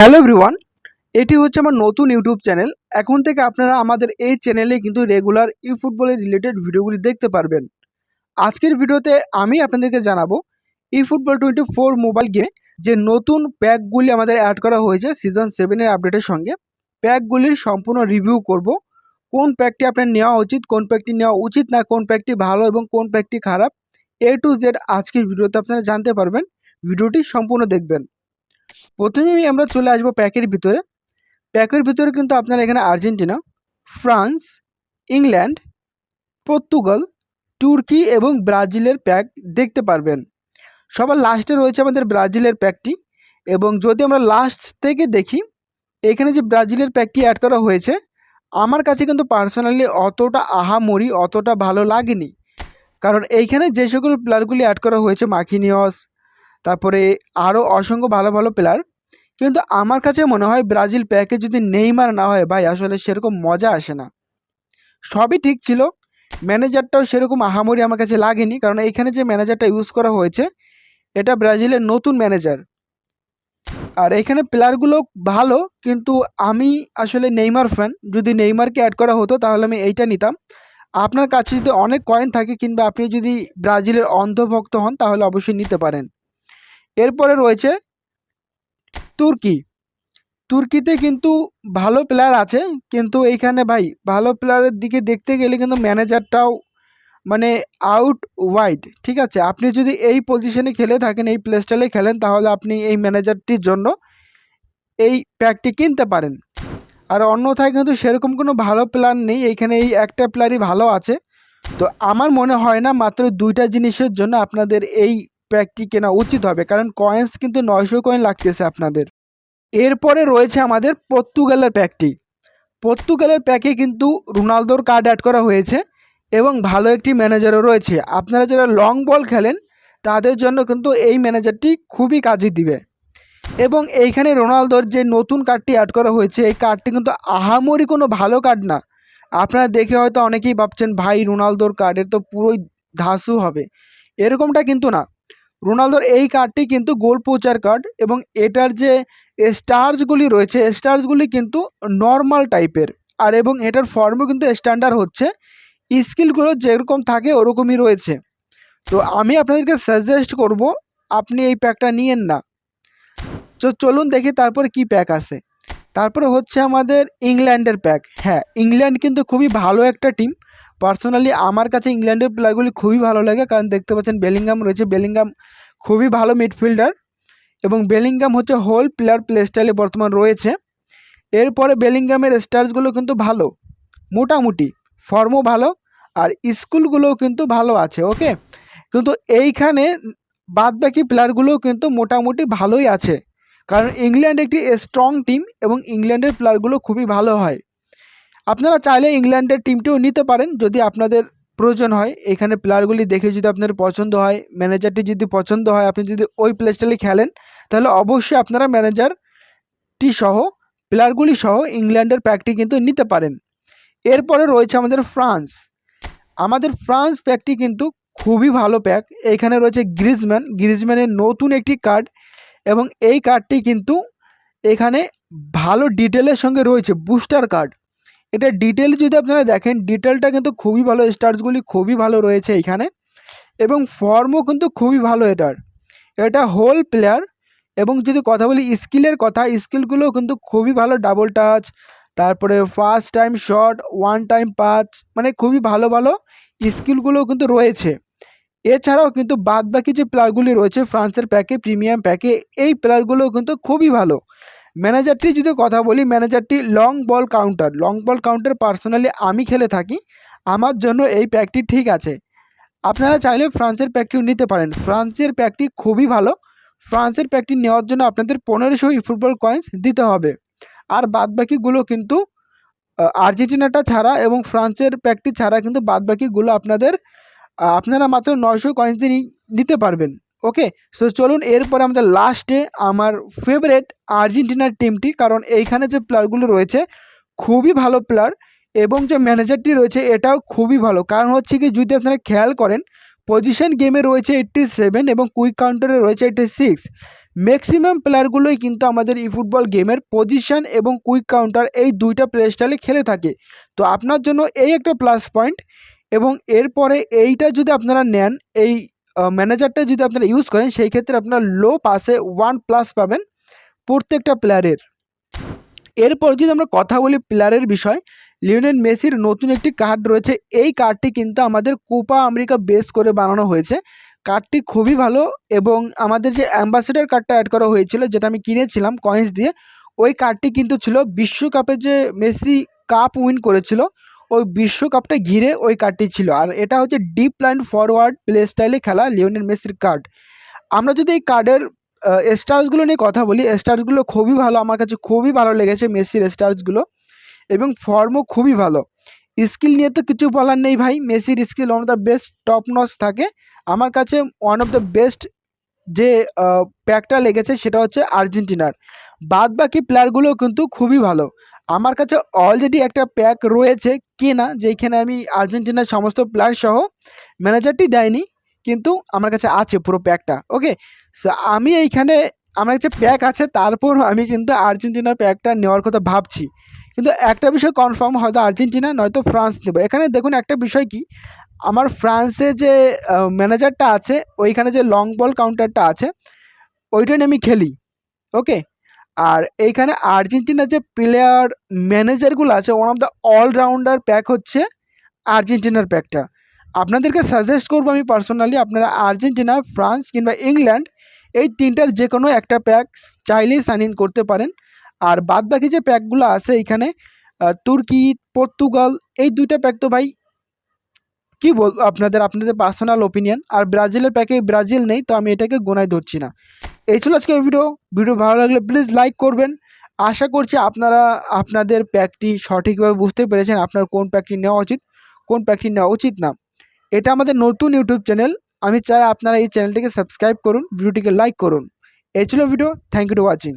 Hello everyone এটি হচ্ছে আমার নতুন ইউটিউব চ্যানেল এখন থেকে আপনারা আমাদের এই চ্যানেলে কিন্তু রেগুলার ই ফুটবলের রিলেটেড ভিডিওগুলি দেখতে পারবেন। আজকের ভিডিওতে আমি আপনাদেরকে জানাব eFootball twenty four mobile গেমে যে নতুন প্যাকগুলি আমাদের অ্যাড করা হয়েছে সিজন সেভেনের আপডেটের সঙ্গে। প্যাকগুলির সম্পূর্ণ রিভিউ করব। কোন প্যাকটি আপনার নেওয়া উচিত, কোন প্যাকটি নেওয়া উচিত না, কোন প্যাকটি ভালো এবং কোন প্যাকটি খারাপ এ টু জেড আজকের ভিডিওতে আপনারা জানতে পারবেন। ভিডিওটি সম্পূর্ণ দেখবেন। প্রথমেই আমরা চলে আসব প্যাকের ভিতরে। প্যাকের ভিতরে কিন্তু আপনারা এখানে আর্জেন্টিনা, ফ্রান্স, ইংল্যান্ড, পর্তুগাল, তুর্কি এবং ব্রাজিলের প্যাক দেখতে পারবেন। সবার লাস্টে রয়েছে আমাদের ব্রাজিলের প্যাকটি এবং যদি আমরা লাস্ট থেকে দেখি, এখানে যে ব্রাজিলের প্যাকটি অ্যাড করা হয়েছে, আমার কাছে কিন্তু পার্সোনালি অতটা আহামরি, অতটা ভালো লাগেনি। কারণ এইখানে যে সকল প্লেয়ারগুলি অ্যাড করা হয়েছে মাখিনিয়স তারপরে আরও অসংখ্য ভালো ভালো প্লেয়ার কিন্তু আমার কাছে মনে হয় ব্রাজিল প্যাকে যদি নেইমার না হয়, ভাই, আসলে সেরকম মজা আসে না। সবই ঠিক ছিল। ম্যানেজারটাও সেরকম আহামরি আমার কাছে লাগেনি, কারণ এইখানে যে ম্যানেজারটা ইউজ করা হয়েছে, এটা ব্রাজিলের নতুন ম্যানেজার আর এখানে প্লেয়ারগুলো ভালো, কিন্তু আমি আসলে নেইমার ফ্যান যদি নেইমারকে অ্যাড করা হতো, তাহলে আমি এইটা নিতাম। আপনার কাছে যদি অনেক কয়েন থাকে, কিংবা আপনি যদি ব্রাজিলের অন্ধভক্ত হন, তাহলে অবশ্যই নিতে পারেন। এরপরে রয়েছে তুর্কি। তুর্কিতে কিন্তু ভালো প্লেয়ার আছে, কিন্তু এইখানে ভাই ভালো প্লেয়ারের দিকে দেখতে গেলে কিন্তু ম্যানেজারটাও মানে আউট ওয়াইড ঠিক আছে? আপনি যদি এই পজিশনে খেলে থাকেন, এই প্লে স্টাইলে খেলেন, তাহলে আপনি এই ম্যানেজারটির জন্য এই প্যাকটি কিনতে পারেন। আর অন্যথায় কিন্তু সেরকম কোনো ভালো প্ল্যান নেই, এইখানে এই একটা প্লেয়ারই ভালো আছে। তো আমার মনে হয় না মাত্র দুইটা জিনিসের জন্য আপনাদের এই প্যাকটি কেনা উচিত হবে, কারণ কয়েন্স কিন্তু নয়শো কয়েন লাগতেছে আপনাদের। এরপরে রয়েছে আমাদের পর্তুগালের প্যাকটি। পর্তুগালের প্যাকে কিন্তু রোনালদোর কার্ড অ্যাড করা হয়েছে এবং ভালো একটি ম্যানেজারও রয়েছে। আপনারা যারা লং বল খেলেন, তাদের জন্য কিন্তু এই ম্যানেজারটি খুবই কাজে দিবে। এবং এইখানে রোনালদোর যে নতুন কার্ডটি অ্যাড করা হয়েছে, এই কার্ডটি কিন্তু আহামরি কোনো ভালো কার্ড না। আপনারা দেখে হয়তো অনেকেই ভাবছেন, ভাই, রোনালদোর কার্ডের তো পুরোই ধাসু হবে। এরকমটা কিন্তু না। রোনালদোর এই কার্ডটি কিন্তু গোল পোচার কার্ড এবং এটার যে স্টার্সগুলি রয়েছে স্টার্সগুলি কিন্তু নর্মাল টাইপের আর এবং এটার ফর্মও কিন্তু স্ট্যান্ডার্ড হচ্ছে। স্কিলগুলো যেরকম থাকে ওরকমই রয়েছে। তো আমি আপনাদেরকে সাজেস্ট করব, আপনি এই প্যাকটা নিয়েন না। তো চলুন দেখি তারপর কি প্যাক আছে তারপরে হচ্ছে আমাদের ইংল্যান্ডের প্যাক হ্যাঁ ইংল্যান্ড কিন্তু খুবই ভালো একটা টিম পার্সোনালি আমার কাছে ইংল্যান্ডের প্লেয়ারগুলি খুবই ভালো লাগে। কারণ দেখতে পাচ্ছেন বেলিংগাম রয়েছে। বেলিংগাম খুবই ভালো মিডফিল্ডার এবং বেলিংগাম হচ্ছে হোল প্লেয়ার প্লে স্টাইলে বর্তমান রয়েছে। এরপরে বেলিংগামের স্টার্সগুলো কিন্তু ভালো। মোটামুটি ফর্মও ভালো আর স্কুলগুলোও কিন্তু ভালো আছে ওকে কিন্তু এইখানে বাদবাকি প্লেয়ারগুলোও কিন্তু মোটামুটি ভালোই আছে। কারণ ইংল্যান্ড একটি স্ট্রং টিম এবং ইংল্যান্ডের প্লেয়ারগুলো খুবই ভালো হয়। আপনারা চাইলে ইংল্যান্ডের টিমটিও নিতে পারেন যদি আপনাদের প্রয়োজন হয়। এখানে প্লেয়ারগুলি দেখে যদি আপনার পছন্দ হয় ম্যানেজারটি যদি পছন্দ হয়, আপনি যদি ওই প্লে স্টাইলে খেলেন, তাহলে অবশ্যই আপনারা ম্যানেজারটি সহ প্লেয়ারগুলি সহ ইংল্যান্ডের প্যাকটি কিন্তু নিতে পারেন। এরপরে রয়েছে আমাদের ফ্রান্স। আমাদের ফ্রান্স প্যাকটি কিন্তু খুবই ভালো প্যাক এখানে রয়েছে গ্রিজম্যান গ্রিজম্যানের নতুন একটি কার্ড এবং এই কার্ডটি কিন্তু এখানে ভালো ডিটেলের সঙ্গে রয়েছে। বুস্টার কার্ড এটা ডিটেল যদি আপনারা দেখেন ডিটেলটা কিন্তু খুবই ভালো স্টার্সগুলি খুবই ভালো রয়েছে এখানে। এবং ফর্মও কিন্তু খুবই ভালো এটার। এটা হোল প্লেয়ার এবং যদি কথা বলি স্কিলের কথা স্কিলগুলোও কিন্তু খুবই ভালো ডাবল টাচ তারপরে first time shot one time pass মানে খুবই ভালো ভালো স্কিলগুলোও কিন্তু রয়েছে। এছাড়াও কিন্তু বাদবাকি যে প্লেয়ারগুলি রয়েছে, ফ্রান্সের প্যাকে, প্রিমিয়াম প্যাকে, এই প্লেয়ারগুলোও কিন্তু খুবই ভালো। ম্যানেজারটি যদি কথা বলি ম্যানেজারটি long ball counter long ball counter personally আমি খেলে থাকি। আমার জন্য এই প্যাকটি ঠিক আছে। আপনারা চাইলে ফ্রান্সের প্যাকটিও নিতে পারেন। ফ্রান্সের প্যাকটি খুবই ভালো। ফ্রান্সের প্যাকটি নেওয়ার জন্য আপনাদের পনেরোশো ফুটবল কয়েন্স দিতে হবে। আর বাদবাকিগুলো কিন্তু আর্জেন্টিনাটা ছাড়া এবং ফ্রান্সের প্যাকটি ছাড়া কিন্তু বাদবাকিগুলো আপনাদের আপনারা মাত্র নয়শো কয়েন্স দিয়ে নিতে পারবেন। ওকে সো চলুন এরপরে আমাদের লাস্টে আমার ফেভারেট আর্জেন্টিনার টিমটি কারণ এইখানে যে প্লেয়ারগুলো রয়েছে, খুবই ভালো প্লেয়ার এবং যে ম্যানেজারটি রয়েছে, এটাও খুবই ভালো। কারণ হচ্ছে কি, যদি আপনারা খেয়াল করেন পজিশন গেমে রয়েছে এইট্টি সেভেন এবং কুইক কাউন্টারে রয়েছে এইট্টি সিক্স ম্যাক্সিমাম প্লেয়ারগুলোই কিন্তু আমাদের ই ফুটবল গেমের পজিশন এবং কুইক কাউন্টার এই দুইটা প্লে স্টাইলে খেলে থাকে। তো আপনার জন্য এই একটা প্লাস পয়েন্ট এবং এরপরে এইটা যদি আপনারা নেন, এই ম্যানেজারটা যদি আপনারা ইউজ করেন, সেই ক্ষেত্রে আপনারা লো পাসে ওয়ান প্লাস পাবেন প্রত্যেকটা প্লেয়ারের এরপর যদি আমরা কথা বলি প্লেয়ারের বিষয়, লিওনেল মেসির নতুন একটি কার্ড রয়েছে। এই কার্ডটি কিন্তু আমাদের কোপা আমেরিকা বেস করে বানানো হয়েছে। কার্ডটি খুবই ভালো এবং আমাদের যে অ্যাম্বাসেডার কার্ডটা অ্যাড করা হয়েছিল, যেটা আমি কিনেছিলাম কয়েন্স দিয়ে, ওই কার্ডটি কিন্তু ছিল বিশ্বকাপে যে মেসি কাপ উইন করেছিল ওই বিশ্বকাপটা ঘিরে ওই কার্ডটি ছিল। আর এটা হচ্ছে ডিপ লাইন ফরওয়ার্ড প্লে স্টাইলে খেলা লিওনেল মেসির কার্ড আমরা যদি এই কার্ডের স্টার্সগুলো নিয়ে কথা বলি স্টার্সগুলো খুবই ভালো। আমার কাছে খুবই ভালো লেগেছে মেসির স্টার্সগুলো এবং ফর্মও খুবই ভালো। স্কিল নিয়ে তো কিছু বলার নেই ভাই। মেসির skill one of the best top notch থাকে। আমার কাছে ওয়ান অফ দ্য বেস্ট যে প্যাকটা লেগেছে সেটা হচ্ছে আর্জেন্টিনার। বাদ বাকি প্লেয়ারগুলো কিন্তু খুবই ভালো। আমার কাছে অলরেডি একটা প্যাক রয়েছে কেনা যেখানে আমি আর্জেন্টিনার সমস্ত প্লেয়ার সহ ম্যানেজারটি দেয়নি, কিন্তু আমার কাছে আছে পুরো প্যাকটা ওকে সো আমি এইখানে, আমার কাছে প্যাক আছে, তারপর আমি কিন্তু আর্জেন্টিনার প্যাকটা নেওয়ার কথা ভাবছি। কিন্তু একটা বিষয় কনফার্ম হয়তো আর্জেন্টিনা, নয়তো ফ্রান্স নেব। এখানে দেখুন একটা বিষয় কি, আমার ফ্রান্সে যে ম্যানেজারটা আছে, ওইখানে যে লং বল কাউন্টারটা আছে, ওইটা নিয়ে আমি খেলি ওকে আর এইখানে আর্জেন্টিনার যে প্লেয়ার ম্যানেজারগুলো আছে one of the allrounder pack হচ্ছে আর্জেন্টিনার প্যাকটা আপনাদেরকে সাজেস্ট করব আমি পার্সোনালি আপনারা আর্জেন্টিনা, ফ্রান্স কিংবা ইংল্যান্ড, এই তিনটার যে কোনো একটা প্যাক চাইলেই সাইন ইন করতে পারেন। আর বাদ বাকি যে প্যাকগুলো আছে এখানে তুর্কি, পর্তুগাল, এই দুইটা প্যাক তো ভাই, কী বল, আপনাদের আপনাদের পার্সোনাল ওপিনিয়ন আর ব্রাজিলের প্যাকে ব্রাজিল নেই, তো আমি এটাকে গোনায় ধরছি না। এই ছিল আজকে ভিডিও ভিডিও ভালো লাগলে প্লিজ লাইক করবেন। আশা করছি আপনারা, আপনাদের প্যাকটি সঠিকভাবে বুঝতে পেরেছেন আপনার কোন প্যাকটি নেওয়া উচিত, কোন প্যাকটি নেওয়া উচিত না। এটা আমাদের নতুন ইউটিউব চ্যানেল আমি চাই আপনারা এই চ্যানেলটিকে সাবস্ক্রাইব করুন ভিডিওটিকে লাইক করুন। এই ছিল video thank you to watching